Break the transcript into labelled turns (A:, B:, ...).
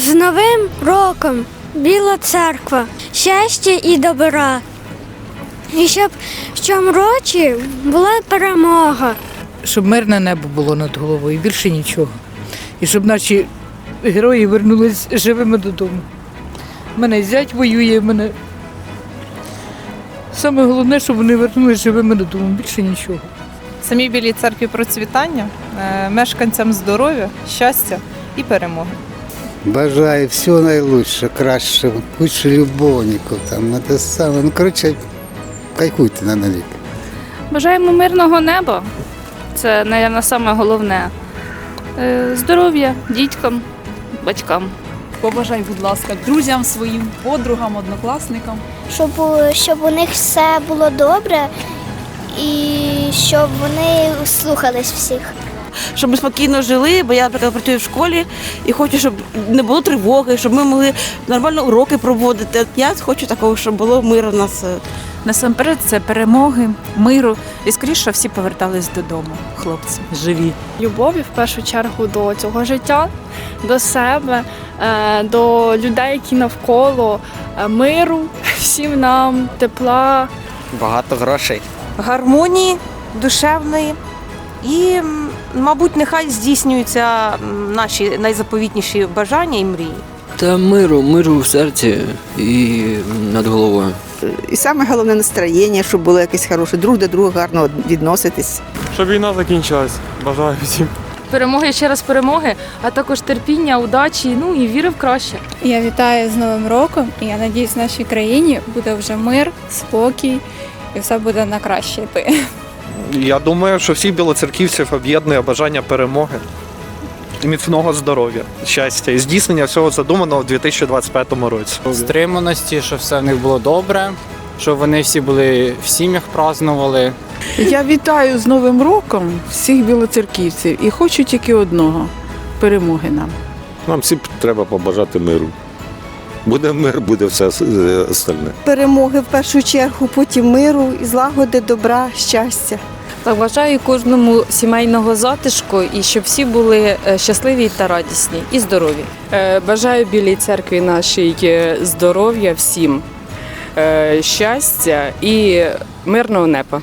A: З Новим роком, Біла церква, щастя і добра. І щоб в цьому році була перемога.
B: щоб мирне небо було над головою, більше нічого. І щоб наші герої вернулись живими додому. Мене зять воює, мене. Саме головне, щоб вони вернулись живими додому, більше нічого.
C: Самій білій церкві процвітання, е, мешканцям здоров'я, щастя і перемоги.
D: Бажаю всього найлучше, кращого, кучу любовників, там, на те саме. Ну, коротше, кайфуйте на навік.
E: Бажаємо мирного неба. Це, мабуть, саме головне. Е, Здоров'я дітям, батькам.
F: Побажай, будь ласка, друзям своїм, подругам, однокласникам.
G: щоб, щоб у них все було добре і щоб вони слухались всіх.
H: Щоб ми спокійно жили, бо я наприклад, працюю в школі і хочу, щоб не було тривоги, щоб ми могли нормально уроки проводити. Я хочу такого, щоб було миру в нас. е,
I: Насамперед це перемоги, миру і скоріше всі повертались додому, хлопці, живі.
J: любові в першу чергу до цього життя, до себе, е, до людей, які навколо, е, миру, всім нам, тепла.
K: Багато грошей.
H: гармонії душевної. І, мабуть, нехай здійснюються наші найзаповітніші бажання і мрії.
K: Та миру, миру в серці і над головою.
L: І саме головне настроєння, щоб було якесь хороше, друг до друга гарно відноситись.
M: Щоб війна закінчилась. Бажаю всім.
E: Перемоги ще раз перемоги, а також терпіння, удачі, ну і віри в краще.
J: Я вітаю з Новим роком і я надіюсь, в нашій країні буде вже мир, спокій і все буде на краще йти.
M: Я думаю, що всіх білоцерківців об'єднує бажання перемоги, міцного здоров'я, щастя і здійснення всього задуманого в 2025 році.
K: Стриманості, щоб все в них було добре, щоб вони всі були в сім'ях празнували.
F: Я вітаю з Новим роком всіх білоцерківців і хочу тільки одного перемоги нам.
M: Нам всім треба побажати миру. Буде мир, буде все остальне.
L: Перемоги в першу чергу, потім миру, і злагоди, добра, щастя.
E: Так бажаю кожному сімейного затишку і щоб всі були е, щасливі та радісні і здорові.
J: Е, Бажаю білій церкві нашій е, здоров'я всім, е, щастя і мирного неба.